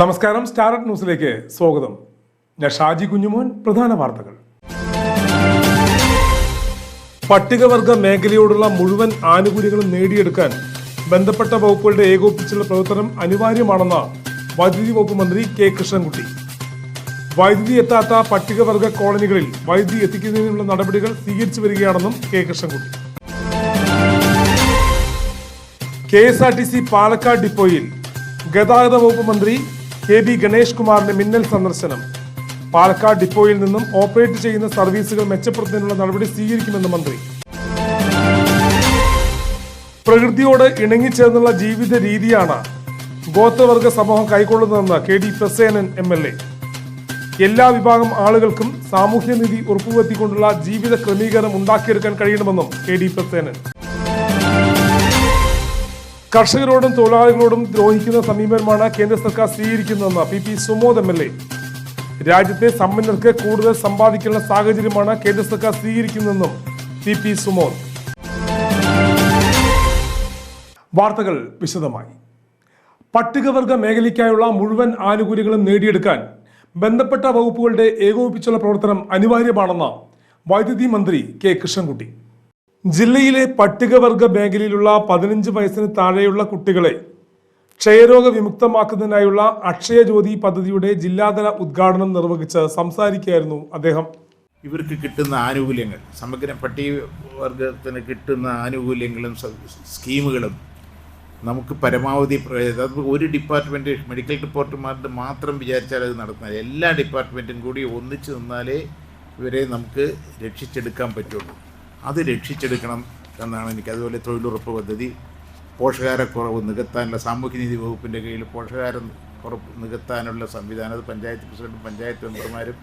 നമസ്കാരം സ്റ്റാർട്ട് ന്യൂസിലേക്ക് സ്വാഗതം. ഞാൻ ഷാജി കുഞ്ഞുമോൻ പ്രധാന വാർത്തകൾ. പട്ടികവർഗ മേഖലയോടുള്ള മുഴുവൻ ആനുകൂല്യങ്ങളും നേടിയെടുക്കാൻ ബന്ധപ്പെട്ട വകുപ്പുകളുടെ ഏകോപിച്ചുള്ള പ്രവർത്തനം അനിവാര്യമാണെന്ന് വൈദ്യുതി വകുപ്പ് മന്ത്രി കെ കൃഷ്ണൻകുട്ടി. വൈദ്യുതി എത്താത്ത പട്ടികവർഗ കോളനികളിൽ വൈദ്യുതി എത്തിക്കുന്നതിനുള്ള നടപടികൾ സ്വീകരിച്ചു വരികയാണെന്നും K Krishnankutty. K S R T C Palakkad ഡിപ്പോയിൽ ഗതാഗത വകുപ്പ് മന്ത്രി കെ ബി ഗണേഷ് കുമാറിന്റെ മിന്നൽ സന്ദർശനം. പാലക്കാട് ഡിപ്പോയിൽ നിന്നും ഓപ്പറേറ്റ് ചെയ്യുന്ന സർവീസുകൾ മെച്ചപ്പെടുത്തുന്നതിനുള്ള നടപടി സ്വീകരിക്കുമെന്ന് മന്ത്രി. പ്രകൃതിയോട് ഇണങ്ങിച്ചേർന്നുള്ള ജീവിത രീതിയാണ് ഗോത്രവർഗ സമൂഹം കൈക്കൊള്ളുന്നതെന്ന് K D Prasenan M L A. എല്ലാ വിഭാഗം ആളുകൾക്കും സാമൂഹ്യനീതി ഉറപ്പുവരുത്തിക്കൊണ്ടുള്ള ജീവിത ക്രമീകരണം ഉണ്ടാക്കിയെടുക്കാൻ കഴിയണമെന്നും കെ ഡി പ്രസേനൻ. കർഷകരോടും തൊഴിലാളികളോടും ദ്രോഹിക്കുന്ന സമീപനമാണ് കേന്ദ്ര സർക്കാർ സ്വീകരിക്കുന്നതെന്ന് P P Sumod M L A. രാജ്യത്തെ സമ്പന്നർക്ക് കൂടുതൽ സമ്പാദിക്കുന്ന സാഹചര്യമാണ് കേന്ദ്ര സർക്കാർ സ്വീകരിക്കുന്നതെന്നും പി പി സുമോദ്. വാർത്തകൾ വിശദമായി. പട്ടികവർഗ മേഖലയ്ക്കായുള്ള മുഴുവൻ ആനുകൂല്യങ്ങളും നേടിയെടുക്കാൻ ബന്ധപ്പെട്ട വകുപ്പുകളുടെ ഏകോപിപ്പിച്ചുള്ള പ്രവർത്തനം അനിവാര്യമാണെന്ന് വൈദ്യുതി മന്ത്രി കെ കൃഷ്ണൻകുട്ടി. ജില്ലയിലെ പട്ടികവർഗ മേഖലയിലുള്ള പതിനഞ്ച് വയസ്സിന് താഴെയുള്ള കുട്ടികളെ ക്ഷയരോഗ വിമുക്തമാക്കുന്നതിനായുള്ള അക്ഷയ ജ്യോതി പദ്ധതിയുടെ ജില്ലാതല ഉദ്ഘാടനം നിർവഹിച്ച് സംസാരിക്കുകയായിരുന്നു അദ്ദേഹം. ഇവർക്ക് കിട്ടുന്ന ആനുകൂല്യങ്ങൾ സമഗ്ര പട്ടികവർഗത്തിന് കിട്ടുന്ന ആനുകൂല്യങ്ങളും സ്കീമുകളും നമുക്ക് പരമാവധി അത് ഒരു ഡിപ്പാർട്ട്മെന്റ് മെഡിക്കൽ ഡിപ്പാർട്ട്മെന്റ് മാത്രം വിചാരിച്ചാൽ അത് നടത്തുന്നത് എല്ലാ ഡിപ്പാർട്ട്മെന്റും കൂടി ഒന്നിച്ച് നിന്നാലേ ഇവരെ നമുക്ക് രക്ഷിച്ചെടുക്കാൻ പറ്റുള്ളൂ. അത് രക്ഷിച്ചെടുക്കണം എന്നാണ് എനിക്ക് അതുപോലെ തൊഴിലുറപ്പ് പദ്ധതി പോഷകാരക്കുറവ് നികത്താനുള്ള സാമൂഹ്യനീതി വകുപ്പിന്റെ കീഴിൽ പോഷകാര കുറവ് നികത്താനുള്ള സംവിധാനം അത് പഞ്ചായത്ത് പ്രസിഡന്റും പഞ്ചായത്ത് മെമ്പർമാരും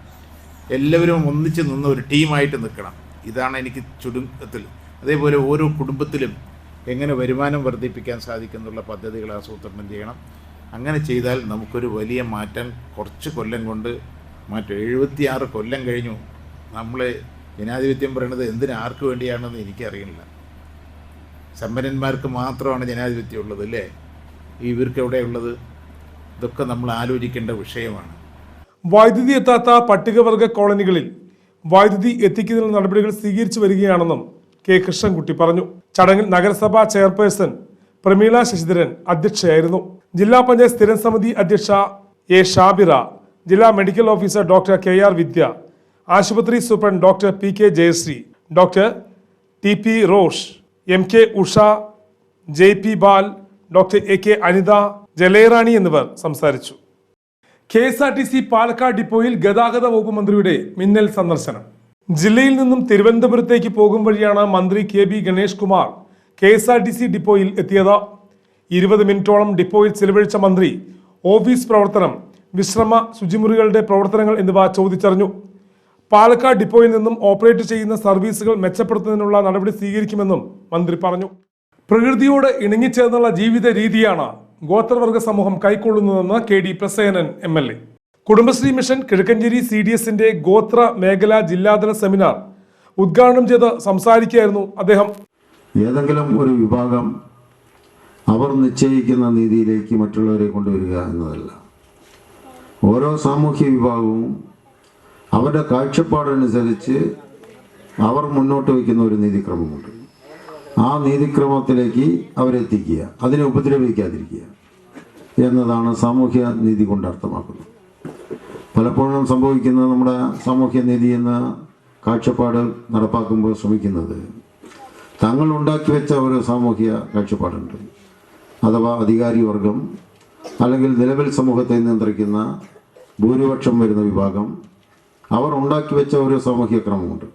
എല്ലാവരും ഒന്നിച്ച് നിന്ന് ഒരു ടീമായിട്ട് നിൽക്കണം. ഇതാണ് എനിക്ക് ചുരുക്കത്തിൽ. അതേപോലെ ഓരോ കുടുംബത്തിലും എങ്ങനെ വരുമാനം വർദ്ധിപ്പിക്കാൻ സാധിക്കുന്നുള്ള പദ്ധതികൾ ആസൂത്രണം ചെയ്യണം. അങ്ങനെ ചെയ്താൽ നമുക്കൊരു വലിയ മാറ്റം കുറച്ച് കൊല്ലം കൊണ്ട് മാറ്റം. എഴുപത്തിയാറ് കൊല്ലം കഴിഞ്ഞു. നമ്മൾ ജനാധിപത്യം പറയുന്നത് എന്തിന് ആർക്ക് വേണ്ടിയാണെന്ന് എനിക്കറിയില്ല. സമ്പന്നന്മാർക്ക് മാത്രമാണ് ജനാധിപത്യം ഉള്ളത് അല്ലേ? ഇവർക്ക് എവിടെയുള്ളത് ഇതൊക്കെ നമ്മൾ ആലോചിക്കേണ്ട വിഷയമാണ്. വൈദ്യുതി എത്താത്ത പട്ടികവർഗ കോളനികളിൽ വൈദ്യുതി എത്തിക്കുന്നതിനുള്ള നടപടികൾ സ്വീകരിച്ചു വരികയാണെന്നും കെ. കൃഷ്ണൻകുട്ടി പറഞ്ഞു. ചടങ്ങിൽ നഗരസഭാ ചെയർപേഴ്സൺ പ്രമീള ശശിധരൻ അധ്യക്ഷയായിരുന്നു. ജില്ലാ പഞ്ചായത്ത് സ്ഥിരം സമിതി അധ്യക്ഷ എ. ഷാബിറ ജില്ലാ medical officer doctor K. R. Vidya ആശുപത്രി superintendent doctor P K Jayasree doctor T P Rosh M K Usha J P Bal doctor A K Anitha Jalayarani എന്നിവർ സംസാരിച്ചു. K S R T C Palakkad ഡിപ്പോയിൽ ഗതാഗത വകുപ്പ് മന്ത്രിയുടെ മിന്നൽ സന്ദർശനം. ജില്ലയിൽ നിന്നും തിരുവനന്തപുരത്തേക്ക് പോകും വഴിയാണ് മന്ത്രി K B Ganesh Kumar K S R T C ഡിപ്പോയിൽ എത്തിയത്. ഇരുപത് മിനിറ്റോളം ഡിപ്പോയിൽ ചെലവഴിച്ച മന്ത്രി ഓഫീസ് പ്രവർത്തനം വിശ്രമ ശുചിമുറികളുടെ പ്രവർത്തനങ്ങൾ എന്നിവ ചോദിച്ചറിഞ്ഞു. പാലക്കാട് ഡിപ്പോയിൽ നിന്നും ഓപ്പറേറ്റ് ചെയ്യുന്ന സർവീസുകൾ മെച്ചപ്പെടുത്തുന്നതിനുള്ള നടപടി സ്വീകരിക്കുമെന്നും മന്ത്രി പറഞ്ഞു. പ്രകൃതിയോട് ഇണങ്ങിച്ചേർന്നുള്ള ജീവിത രീതിയാണ് ഗോത്രവർഗ സമൂഹം കൈക്കൊള്ളുന്നതെന്ന് K D Prasenan M L A. Kudumbashree mission Kizhakkanchery C D എസിന്റെ ഗോത്ര മേഖലാ ജില്ലാതല സെമിനാർ ഉദ്ഘാടനം ചെയ്ത് സംസാരിക്കുകയായിരുന്നു അദ്ദേഹം. ഏതെങ്കിലും ഒരു വിഭാഗം അവർ നിശ്ചയിക്കുന്ന നീതിയിലേക്ക് മറ്റുള്ളവരെ കൊണ്ടുവരിക എന്നതല്ല. ഓരോ സാമൂഹ്യ വിഭാഗവും അവരുടെ കാഴ്ചപ്പാടനുസരിച്ച് അവർ മുന്നോട്ട് വയ്ക്കുന്ന ഒരു നീതിക്രമമുണ്ട്. ആ നീതിക്രമത്തിലേക്ക് അവരെത്തിക്കുക അതിനെ ഉപദ്രവിക്കാതിരിക്കുക എന്നതാണ് സാമൂഹ്യ നീതി കൊണ്ട് അർത്ഥമാക്കുന്നത്. പലപ്പോഴും സംഭവിക്കുന്നത് നമ്മുടെ സാമൂഹ്യ നീതി എന്ന കാഴ്ചപ്പാട് നടപ്പാക്കുമ്പോൾ ശ്രമിക്കുന്നത് തങ്ങൾ ഉണ്ടാക്കി വെച്ച ഒരു സാമൂഹ്യ കാഴ്ചപ്പാടുണ്ട്. അഥവാ അധികാരി വർഗം അല്ലെങ്കിൽ നിലവിൽ സമൂഹത്തെ നിയന്ത്രിക്കുന്ന ഭൂരിപക്ഷം വരുന്ന വിഭാഗം അവർ ഉണ്ടാക്കി വെച്ച ഒരു സാമൂഹ്യക്രമമുണ്ട്.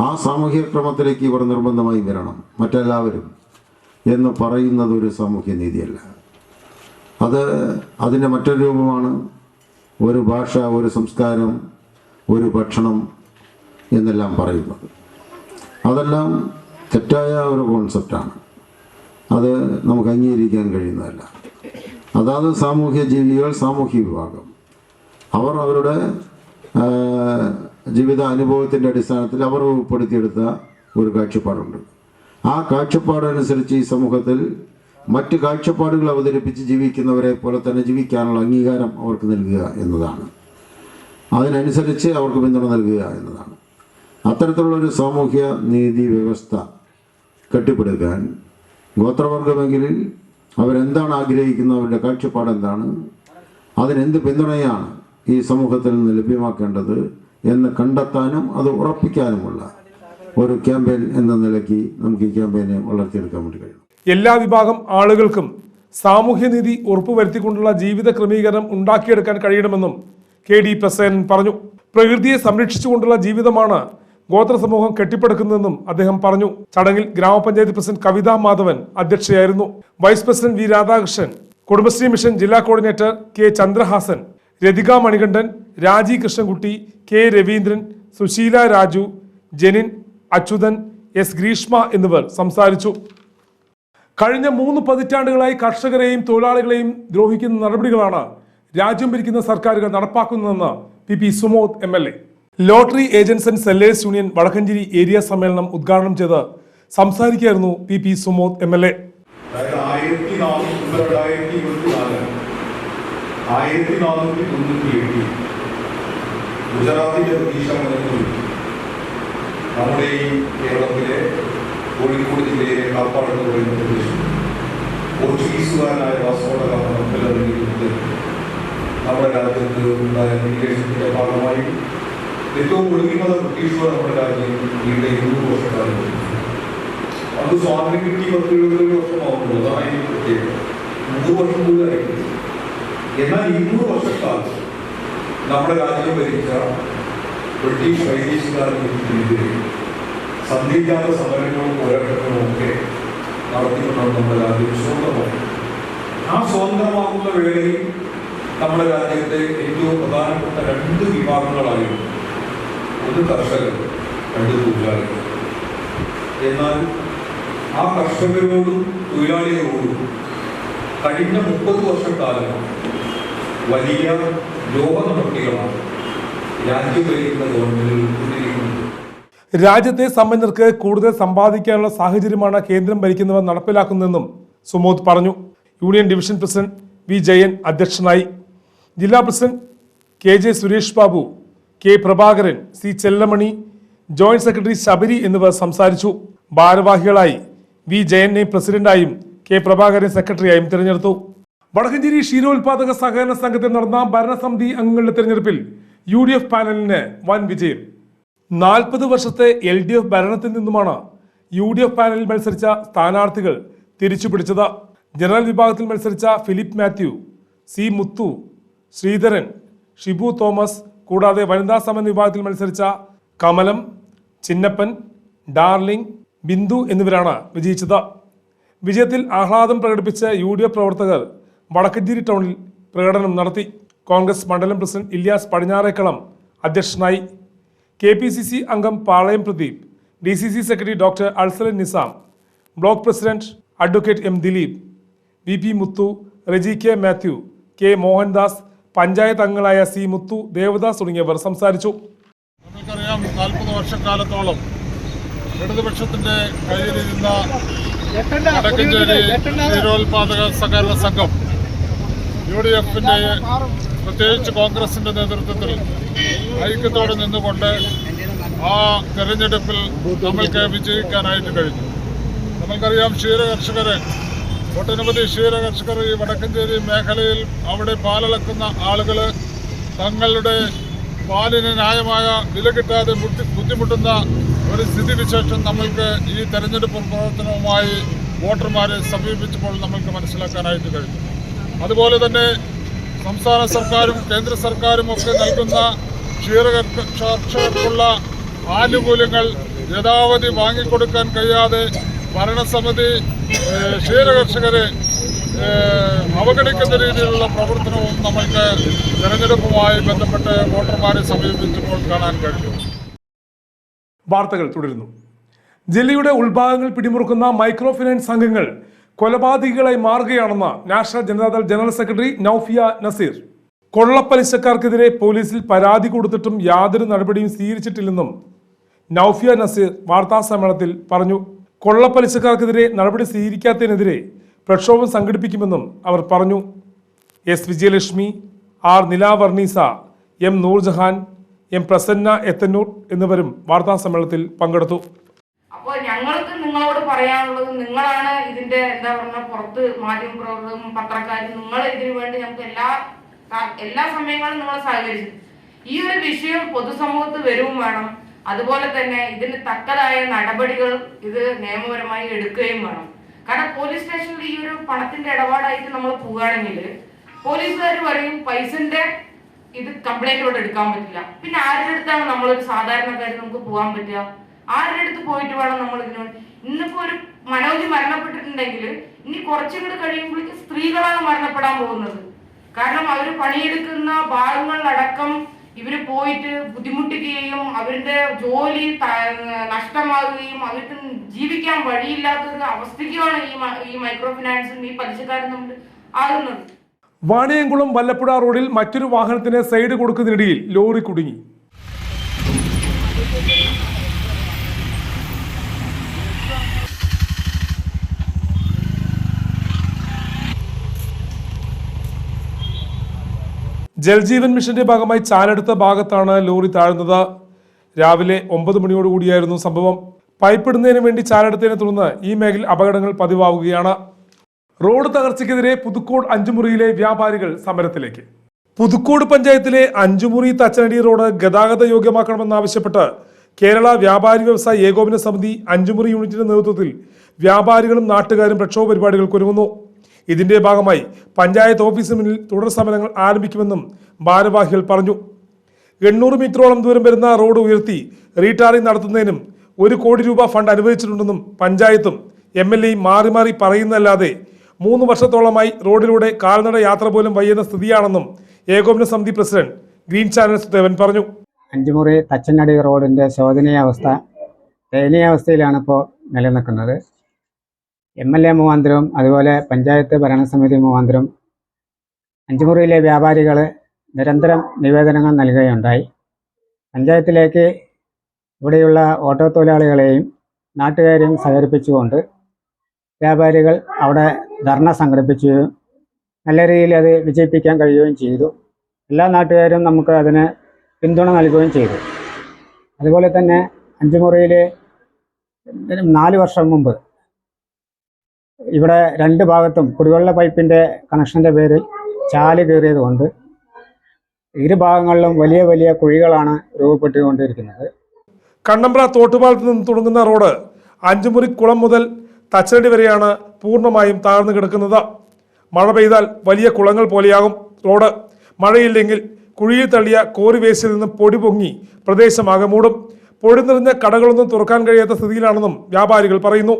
ആ സാമൂഹ്യക്രമത്തിലേക്ക് ഇവർ നിർബന്ധമായി വരണം. മറ്റെല്ലാവരും എന്ന് പറയുന്നത് ഒരു സാമൂഹ്യ നീതിയല്ല അത് അതിന്റെ മറ്റൊരു രൂപമാണ് ഒരു ഭാഷ ഒരു സംസ്കാരം ഒരു ഭക്ഷണം എന്നെല്ലാം പറയുന്നത്. അതെല്ലാം തെറ്റായ ഒരു കോൺസെപ്റ്റാണ്. അത് നമുക്ക് അംഗീകരിക്കാൻ കഴിയുന്നതല്ല. അതാത് സാമൂഹ്യ ജീവികൾ സാമൂഹ്യ വിഭാഗം. അവർ അവരുടെ ജീവിത അനുഭവത്തിന്റെ അടിസ്ഥാനത്തിൽ അവർ ഉൾപ്പെടുത്തിയെടുത്ത ഒരു കാഴ്ചപ്പാടുണ്ട്. ആ കാഴ്ചപ്പാടനുസരിച്ച് ഈ സമൂഹത്തിൽ മറ്റ് കാഴ്ചപ്പാടുകൾ അവതരിപ്പിച്ച് ജീവിക്കുന്നവരെ പോലെ തന്നെ ജീവിക്കാനുള്ള അംഗീകാരം അവർക്ക് നൽകുക എന്നതാണ്. അതിനനുസരിച്ച് അവർക്ക് പിന്തുണ നൽകുക എന്നതാണ്. അത്തരത്തിലുള്ളൊരു സാമൂഹ്യ നീതി വ്യവസ്ഥ കെട്ടിപ്പടുക്കാൻ ഗോത്രവർഗമെങ്കിൽ അവരെന്താണ് ആഗ്രഹിക്കുന്നത്? അവരുടെ കാഴ്ചപ്പാട് എന്താണ് അതിനെന്ത് പിന്തുണയാണ്? ഈ സമൂഹത്തിൽ നിന്ന് ലഭ്യമാക്കേണ്ടത് എന്ന് കണ്ടെത്താനും അത് ഉറപ്പിക്കാനുമുള്ള ഒരു ക്യാമ്പയിൻ എന്ന നിലയ്ക്ക് നമുക്ക് ഈ ക്യാമ്പയിനെ വളർത്തിയെടുക്കാൻ വേണ്ടി കഴിയും. എല്ലാ വിഭാഗം ആളുകൾക്കും സാമൂഹ്യനീതി ഉറപ്പുവരുത്തിക്കൊണ്ടുള്ള ജീവിത ക്രമീകരണം ഉണ്ടാക്കിയെടുക്കാൻ കഴിയണമെന്നും കെ ഡി പ്രസേനൻ പറഞ്ഞു. പ്രകൃതിയെ സംരക്ഷിച്ചുകൊണ്ടുള്ള ജീവിതമാണ് ഗോത്ര സമൂഹം കെട്ടിപ്പടുക്കുന്നതെന്നും അദ്ദേഹം പറഞ്ഞു. ചടങ്ങിൽ ഗ്രാമപഞ്ചായത്ത് president Kavitha Madhavan അധ്യക്ഷയായിരുന്നു. Vice president V Radhakrishnan Kudumbashree mission ജില്ലാ coordinator K Chandrahasan Rathika Manikandan Raji Krishnankutty K Raveendran Susheela Raju Jenin Achuthan S Greeshma എന്നിവർ സംസാരിച്ചു. കഴിഞ്ഞ മൂന്ന് പതിറ്റാണ്ടുകളായി കർഷകരെയും തൊഴിലാളികളെയും ദ്രോഹിക്കുന്ന നടപടികളാണ് രാജ്യം ഭരിക്കുന്ന സർക്കാരുകൾ നടപ്പാക്കുന്നതെന്ന് P P Sumod M L A. Lottery agents and sellers union Vadakkanchery area സമ്മേളനം ഉദ്ഘാടനം ചെയ്ത് സംസാരിക്കുകയായിരുന്നു P P Sumod M L A അതായത് ആയിരത്തി നാനൂറ്റി രണ്ടായിരത്തി ഇരുപത്തിനാല് ആയിരത്തി നാനൂറ്റി തൊണ്ണൂറ്റി എട്ടിൽ ഗുജറാത്തിലെ ബ്രിട്ടീഷ് അമരത്തിൽ നമ്മുടെ ഈ കേരളത്തിലെ കോഴിക്കോട് ജില്ലയിലെ കാപ്പാട് എന്ന് പറയുന്ന പ്രദേശം. പോർച്ചുഗീസുകാരനായ ഗാമ കപ്പലിറങ്ങിയിരുന്നത് നമ്മുടെ രാജ്യത്ത് ഉണ്ടായ ഇമിഗ്രേഷന്റെ ഭാഗമായി. ഏറ്റവും ഒടുങ്ങിമത ബ്രിട്ടീഷുകാർ നമ്മുടെ രാജ്യം ഇവിടെ ഇരുന്നൂറ് വർഷക്കാലം. അത് സ്വാതന്ത്ര്യം കിട്ടി പത്ത് എഴുപത് വർഷമാകുമ്പോൾ അതിന്റെ പ്രത്യേകത നൂറ് വർഷം കൂടുതലായിരിക്കും എന്നാൽ ഇരുന്നൂറ് വർഷക്കാലത്ത് നമ്മുടെ രാജ്യം ഭരിച്ച ബ്രിട്ടീഷ് വൈദേശികാരെതിരെ സന്ധിക്കാത്ത സമരങ്ങളും പോരാട്ടങ്ങളും ഒക്കെ നടത്തിക്കൊണ്ടാണ് നമ്മുടെ രാജ്യം സ്വന്തമാക്കി ആ സ്വതന്ത്രമാകുന്ന വേളയിൽ നമ്മുടെ രാജ്യത്തെ ഏറ്റവും പ്രധാനപ്പെട്ട രണ്ട് വിഭാഗങ്ങളായിരുന്നു ഒന്ന് കർഷകർ രണ്ട് തൊഴിലാളികൾ. എന്നാൽ ആ കർഷകരോടും തൊഴിലാളികളോടും കഴിഞ്ഞ മുപ്പത് വർഷക്കാലം വലിയ ലോക നടപടികളാണ് ഗവൺമെന്റിൽ രാജ്യത്തെ സമ്പന്നർക്ക് കൂടുതൽ സമ്പാദിക്കാനുള്ള സാഹചര്യമാണ് കേന്ദ്രം ഭരിക്കുന്നവർ നടപ്പിലാക്കുന്നതെന്നും സുമോദ് പറഞ്ഞു. Union division president V Jayan അധ്യക്ഷനായി. ജില്ലാ president K J Suresh Babu K Prabhakaran C Chellamani joint secretary Sabari എന്നിവർ സംസാരിച്ചു. ഭാരവാഹികളായി വി ജയനെ പ്രസിഡന്റായും കെ പ്രഭാകരൻ സെക്രട്ടറിയായും തിരഞ്ഞെടുത്തു. വടക്കഞ്ചേരി ക്ഷീരോത്പാദക സഹകരണ സംഘത്തിൽ നടന്ന ഭരണസമിതി അംഗങ്ങളുടെ തിരഞ്ഞെടുപ്പിൽ യു ഡി എഫ് പാനലിന് വൻ വിജയം. നാൽപ്പത് വർഷത്തെ എൽ ഡി എഫ് ഭരണത്തിൽ നിന്നുമാണ് യു ഡി എഫ് പാനലിൽ മത്സരിച്ച സ്ഥാനാർത്ഥികൾ തിരിച്ചുപിടിച്ചത്. ജനറൽ വിഭാഗത്തിൽ മത്സരിച്ച ഫിലിപ്പ് മാത്യു സി മുത്തു ശ്രീധരൻ ഷിബു തോമസ് കൂടാതെ വനിതാ സമൻ വിഭാഗത്തിൽ മത്സരിച്ച കമലം ചിന്നപ്പൻ ഡാർലിംഗ് ബിന്ദു എന്നിവരാണ് വിജയിച്ചത്. വിജയത്തിൽ ആഹ്ലാദം പ്രകടിപ്പിച്ച യു ഡി എഫ് പ്രവർത്തകർ വടക്കഞ്ചേരി ടൗണിൽ പ്രകടനം നടത്തി. കോൺഗ്രസ് മണ്ഡലം പ്രസിഡന്റ് ഇല്യാസ് പടിഞ്ഞാറേക്കളം അധ്യക്ഷനായി. കെ പി സി സി അംഗം Palayam Pradeep D C C secretary doctor Alsalan Nizam block president advocate M Dileep V P Muthu Reji K Mathew K Mohandas panchayat അംഗങ്ങളായ C മുത്തു ദേവദാസ് തുടങ്ങിയവർ സംസാരിച്ചു. നമുക്കറിയാം നാൽപ്പത് വർഷക്കാലത്തോളം ഇടതുപക്ഷത്തിന്റെ കയ്യിലിരുന്ന വടക്കഞ്ചേരി ക്ഷീരോത്പാദക സഹകരണ സംഘം യു ഡി എഫിന്റെ പ്രത്യേകിച്ച് കോൺഗ്രസിന്റെ നേതൃത്വത്തിൽ ഐക്യത്തോടെ നിന്നുകൊണ്ട് ആ തെരഞ്ഞെടുപ്പിൽ നമ്മൾക്ക് വിജയിക്കാനായിട്ട് കഴിഞ്ഞു. നമ്മൾക്കറിയാം ക്ഷീര കർഷകരെ ഒട്ടനവധി ക്ഷീര കർഷകർ ഈ വടക്കഞ്ചേരി മേഖലയിൽ അവിടെ പാലളക്കുന്ന ആളുകൾ തങ്ങളുടെ പാലിന് ന്യായമായ വില കിട്ടാതെ ബുദ്ധി- ബുദ്ധിമുട്ടുന്ന ഒരു സ്ഥിതിവിശേഷം നമ്മൾക്ക് ഈ തെരഞ്ഞെടുപ്പ് പ്രവർത്തനവുമായി വോട്ടർമാരെ സമീപിച്ചപ്പോൾ നമ്മൾക്ക് മനസ്സിലാക്കാനായിട്ട് കഴിഞ്ഞു. അതുപോലെ തന്നെ സംസ്ഥാന സർക്കാരും കേന്ദ്ര സർക്കാരും ഒക്കെ നൽകുന്ന ക്ഷീരകർഷകർക്കുള്ള ആനുകൂല്യങ്ങൾ യഥാവധി വാങ്ങിക്കൊടുക്കാൻ കഴിയാതെ ഭരണസമിതി ഏഹ്, ക്ഷീര കർഷകരെ ഏഹ്, അവഗണിക്കുന്ന രീതിയിലുള്ള പ്രവർത്തനവും നമ്മൾക്ക് തെരഞ്ഞെടുപ്പുമായി ബന്ധപ്പെട്ട് വോട്ടർമാരെ സമീപിച്ചപ്പോൾ കാണാൻ കഴിയും. വാർത്തകൾ തുടരുന്നു. ജില്ലയുടെ ഉൾഭാഗങ്ങൾ പിടിമുറുക്കുന്ന മൈക്രോ ഫിനാൻസ് സംഘങ്ങൾ കൊലപാതകികളായി മാറുകയാണെന്ന് national Janata Dal general secretary Naufiya Nazeer. കൊള്ളപ്പലിശക്കാർക്കെതിരെ പോലീസിൽ പരാതി കൊടുത്തിട്ടും യാതൊരു നടപടിയും സ്വീകരിച്ചിട്ടില്ലെന്നും നൌഫിയ നസീർ വാർത്താ സമ്മേളനത്തിൽ പറഞ്ഞു. കൊള്ളപ്പലിശക്കാർക്കെതിരെ നടപടി സ്വീകരിക്കാത്തതിനെതിരെ പ്രക്ഷോഭം സംഘടിപ്പിക്കുമെന്നും അവർ പറഞ്ഞു. S Vijayalakshmi R Nilavarnisa M Noorjahan M Prasanna Ethannur എന്നിവരും വാർത്താ സമ്മേളനത്തിൽ പങ്കെടുത്തു. അപ്പോൾ ഞങ്ങൾക്ക് നിങ്ങളോട് പറയാനുള്ളത് നിങ്ങളാണ് ഇതിന്റെ എന്താ പറഞ്ഞ പുറത്ത് മാധ്യമ പ്രവർത്തകരും പത്രക്കാരും നിങ്ങൾ ഇതിനു വേണ്ടി ഞങ്ങൾക്ക് എല്ലാ എല്ലാ സമയങ്ങളും നിങ്ങൾ സഹകരിച്ചു. ഈ ഒരു വിഷയം പൊതുസമൂഹത്ത് വരും വേണം. അതുപോലെ തന്നെ ഇതിന് തക്കതായ നടപടികൾ ഇത് നിയമപരമായി എടുക്കുകയും വേണം. കാരണം പോലീസ് സ്റ്റേഷനിൽ ഈ ഒരു പണത്തിന്റെ ഇടപാടായിട്ട് നമ്മൾ പോവുകയാണെങ്കിൽ പോലീസുകാർ പറയും പൈസന്റെ ഇത് കംപ്ലൈന്റ് ഇവിടെ എടുക്കാൻ പറ്റില്ല. പിന്നെ ആരുടെ അടുത്താണ് നമ്മൾ ഒരു സാധാരണക്കാരി നമുക്ക് പോകാൻ പറ്റുക? ആരുടെ അടുത്ത് പോയിട്ട് വേണം നമ്മൾ ഇതിനോട്? ഇന്നിപ്പോ ഒരു മനോജി മരണപ്പെട്ടിട്ടുണ്ടെങ്കിൽ ഇനി കുറച്ചും കൂടി കഴിയുമ്പോഴേക്ക് സ്ത്രീകളാണ് മരണപ്പെടാൻ പോകുന്നത്. കാരണം അവർ പണിയെടുക്കുന്ന ഭാഗങ്ങളിലടക്കം ഇവർ പോയിട്ട് ബുദ്ധിമുട്ടുകയും അവരുടെ ജോലി നഷ്ടമാകുകയും അവർക്ക് ജീവിക്കാൻ വഴിയില്ലാത്ത ഒരു അവസ്ഥയ്ക്കുമാണ് ഈ ഈ മൈക്രോ ഫിനാൻസും ഈ പലിശക്കാരും നമ്മൾ ആകുന്നത്. വാണിയംകുളം വല്ലപ്പുഴ റോഡിൽ മറ്റൊരു വാഹനത്തിന് സൈഡ് കൊടുക്കുന്നതിനിടയിൽ ലോറി കുടുങ്ങി. ജൽജീവൻ മിഷന്റെ ഭാഗമായി ചാലെടുത്ത ഭാഗത്താണ് ലോറി താഴ്ന്നത്. രാവിലെ ഒമ്പത് മണിയോടുകൂടിയായിരുന്നു സംഭവം. പൈപ്പിടുന്നതിന് വേണ്ടി ചാലെടുത്തതിനെ തുടർന്ന് ഈ മേഖലയിൽ അപകടങ്ങൾ പതിവാവുകയാണ്. റോഡ് തകർച്ചയ്ക്കെതിരെ പുതുക്കോട് അഞ്ചുമുറിയിലെ വ്യാപാരികൾ സമരത്തിലേക്ക്. പുതുക്കോട് പഞ്ചായത്തിലെ അഞ്ചുമുറി തച്ചനടി റോഡ് ഗതാഗത യോഗ്യമാക്കണമെന്നാവശ്യപ്പെട്ട് കേരള വ്യാപാരി വ്യവസായ ഏകോപന സമിതി അഞ്ചുമുറി യൂണിറ്റിന്റെ നേതൃത്വത്തിൽ വ്യാപാരികളും നാട്ടുകാരും പ്രക്ഷോഭ പരിപാടികൾക്ക് ഒരുങ്ങുന്നു. ഇതിന്റെ ഭാഗമായി പഞ്ചായത്ത് ഓഫീസിന് മുന്നിൽ തുടർ സമരങ്ങൾ ആരംഭിക്കുമെന്നും ഭാരവാഹികൾ പറഞ്ഞു. എണ്ണൂറ് മീറ്ററോളം ദൂരം വരുന്ന റോഡ് ഉയർത്തി റീടാറിംഗ് നടത്തുന്നതിനും ഒരു കോടി രൂപ ഫണ്ട് അനുവദിച്ചിട്ടുണ്ടെന്നും പഞ്ചായത്തും എം എൽ എയും മാറി മാറി പറയുന്നതല്ലാതെ മൂന്ന് വർഷത്തോളമായി റോഡിലൂടെ കാൽനട യാത്ര പോലും വയ്യുന്ന സ്ഥിതിയാണെന്നും ഏകോപന സമിതി പ്രസിഡന്റ് ഗ്രീൻ ചാനൽ സുദേവൻ പറഞ്ഞു. അഞ്ചുമുറി തച്ചനടി റോഡിന്റെ ശോചനീയാവസ്ഥ ദയനീയാവസ്ഥയിലാണ് ഇപ്പോൾ നിലനിൽക്കുന്നത്. എം എൽ എ മുഖാന്തരവും അതുപോലെ പഞ്ചായത്ത് ഭരണസമിതി മുഖാന്തരം അഞ്ചുമുറിയിലെ വ്യാപാരികൾ നിരന്തരം നിവേദനങ്ങൾ നൽകുകയുണ്ടായി. പഞ്ചായത്തിലേക്ക് ഇവിടെയുള്ള ഓട്ടോ തൊഴിലാളികളെയും നാട്ടുകാരെയും സഹകരിപ്പിച്ചുകൊണ്ട് വ്യാപാരികൾ അവിടെ ധർണ സംഘടിപ്പിക്കുകയും നല്ല രീതിയിൽ അത് വിജയിപ്പിക്കാൻ കഴിയുകയും ചെയ്തു. എല്ലാ നാട്ടുകാരും നമുക്ക് അതിന് പിന്തുണ നൽകുകയും ചെയ്തു. അതുപോലെ തന്നെ അഞ്ചുമുറിയിൽ നാല് വർഷം മുമ്പ് ഇവിടെ രണ്ട് ഭാഗത്തും കുടിവെള്ള പൈപ്പിന്റെ കണക്ഷന്റെ പേരിൽ ചാൽ കയറിയത് കൊണ്ട് ഇരു ഭാഗങ്ങളിലും വലിയ വലിയ കുഴികളാണ് രൂപപ്പെട്ടുകൊണ്ടിരിക്കുന്നത്. കണ്ണമ്പ്ര തോട്ടുപാലത്ത് നിന്ന് തുടങ്ങുന്ന റോഡ് അഞ്ചുമുറി കുളം മുതൽ തച്ചനടി വരെയാണ് പൂർണമായും താഴ്ന്നു കിടക്കുന്നത്. മഴ പെയ്താൽ വലിയ കുളങ്ങൾ പോലെയാകും. റോഡ് മഴയില്ലെങ്കിൽ കുഴിയിൽ തള്ളിയ കോറി വേസ്റ്റിൽ നിന്ന് പൊടി പൊങ്ങി പ്രദേശമാകെ മൂടും. പൊടി നിറഞ്ഞ കടകളൊന്നും തുറക്കാൻ കഴിയാത്ത സ്ഥിതിയിലാണെന്നും വ്യാപാരികൾ പറയുന്നു.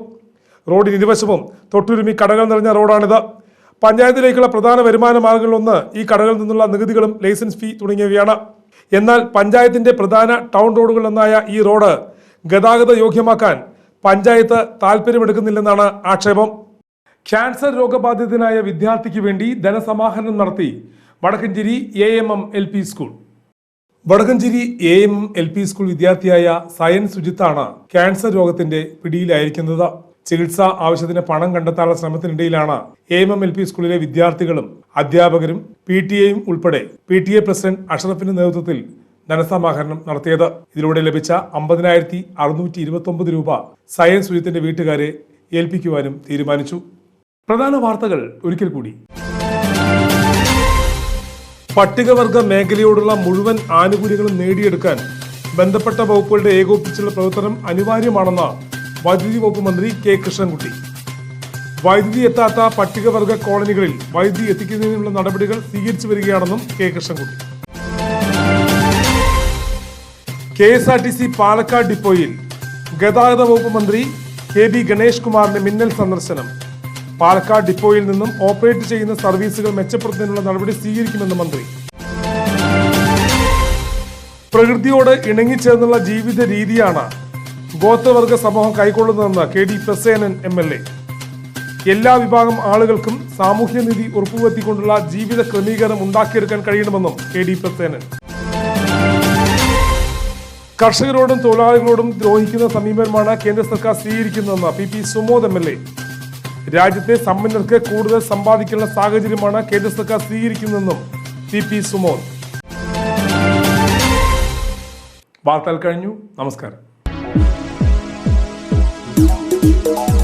റോഡിന് ഇരുവശവും തൊട്ടുരുമി കടകൾ നിറഞ്ഞ റോഡാണിത്. പഞ്ചായത്തിലേക്കുള്ള പ്രധാന വരുമാന മാർഗങ്ങളിലൊന്ന് ഈ കടകളിൽ നിന്നുള്ള നികുതികളും ലൈസൻസ് ഫീ തുടങ്ങിയവയാണ്. എന്നാൽ പഞ്ചായത്തിന്റെ പ്രധാന ടൗൺ റോഡുകളിലൊന്നായ ഈ റോഡ് ഗതാഗത യോഗ്യമാക്കാൻ പഞ്ചായത്ത് താല്പര്യമെടുക്കുന്നില്ലെന്നാണ് ആക്ഷേപം. ക്യാൻസർ രോഗബാധിതനായ വിദ്യാർത്ഥിക്ക് വേണ്ടി ധനസമാഹരണം നടത്തി Vadakkanchery A M M L P school. Vadakkanchery A M L P school വിദ്യാർത്ഥിയായ സയൻ സുജിത്താണ് ക്യാൻസർ രോഗത്തിന്റെ പിടിയിലായിരിക്കുന്നത്. ചികിത്സ ആവശ്യത്തിന് പണം കണ്ടെത്താനുള്ള ശ്രമത്തിനിടയിലാണ് A M M L P സ്കൂളിലെ വിദ്യാർത്ഥികളും അധ്യാപകരും പി ടി എയും ഉൾപ്പെടെ പി ടി എ പ്രസിഡന്റ് അഷറഫിന്റെ നേതൃത്വത്തിൽ ധനസമാഹരണം നടത്തിയത്. ഇതിലൂടെ ലഭിച്ച അമ്പതിനായിരത്തി അറുന്നൂറ്റി ഇരുപത്തി ഒമ്പത് രൂപ സയൻസ് സുജിത്തിന്റെ വീട്ടുകാരെ ഏൽപ്പിക്കുവാനും തീരുമാനിച്ചു. പ്രധാന വാർത്തകൾ ഒരിക്കൽ കൂടി. പട്ടികവർഗ മേഖലയോടുള്ള മുഴുവൻ ആനുകൂല്യങ്ങളും നേടിയെടുക്കാൻ ബന്ധപ്പെട്ട വകുപ്പുകളുടെ ഏകോപിച്ചുള്ള പ്രവർത്തനം അനിവാര്യമാണെന്ന് വൈദ്യുതി വകുപ്പ് മന്ത്രി കെ കൃഷ്ണൻകുട്ടി. വൈദ്യുതി എത്താത്ത പട്ടികവർഗ കോളനികളിൽ വൈദ്യുതി എത്തിക്കുന്നതിനുള്ള നടപടികൾ സ്വീകരിച്ചു വരികയാണെന്നും K Krishnankutty. K S R T C Palakkad ഡിപ്പോയിൽ ഗതാഗത വകുപ്പ് മന്ത്രി കെ ബി ഗണേഷ് കുമാറിന്റെ മിന്നൽ സന്ദർശനം. പാലക്കാട് ഡിപ്പോയിൽ നിന്നും ഓപ്പറേറ്റ് ചെയ്യുന്ന സർവീസുകൾ മെച്ചപ്പെടുത്തുന്നതിനുള്ള നടപടി സ്വീകരിക്കുമെന്ന് മന്ത്രി. പ്രകൃതിയോട് ഇണങ്ങിച്ചേർന്നുള്ള ജീവിത രീതിയാണ് ഗോത്രവർഗ സമൂഹം കൈക്കൊള്ളുന്നതെന്ന് K D Prasenan M L A. എല്ലാ വിഭാഗം ആളുകൾക്കും സാമൂഹ്യനീതി ഉറപ്പുവരുത്തിക്കൊണ്ടുള്ള ജീവിത ക്രമീകരണം ഉണ്ടാക്കിയെടുക്കാൻ കഴിയണമെന്നും കെ ഡി പ്രസേനൻ. കർഷകരോടും തൊഴിലാളികളോടും ദ്രോഹിക്കുന്ന സമീപനമാണ് കേന്ദ്ര സർക്കാർ സ്വീകരിക്കുന്നതെന്ന് P P Sumod M L A. രാജ്യത്തെ സമ്പന്നർക്ക് കൂടുതൽ സമ്പാദിക്കാനുള്ള സാഹചര്യമാണ് കേന്ദ്ര സർക്കാർ സ്വീകരിക്കുന്നതെന്നും ടി പി സുമോദ്. വാർത്തകൾ കഴിഞ്ഞു. നമസ്കാരം. thank you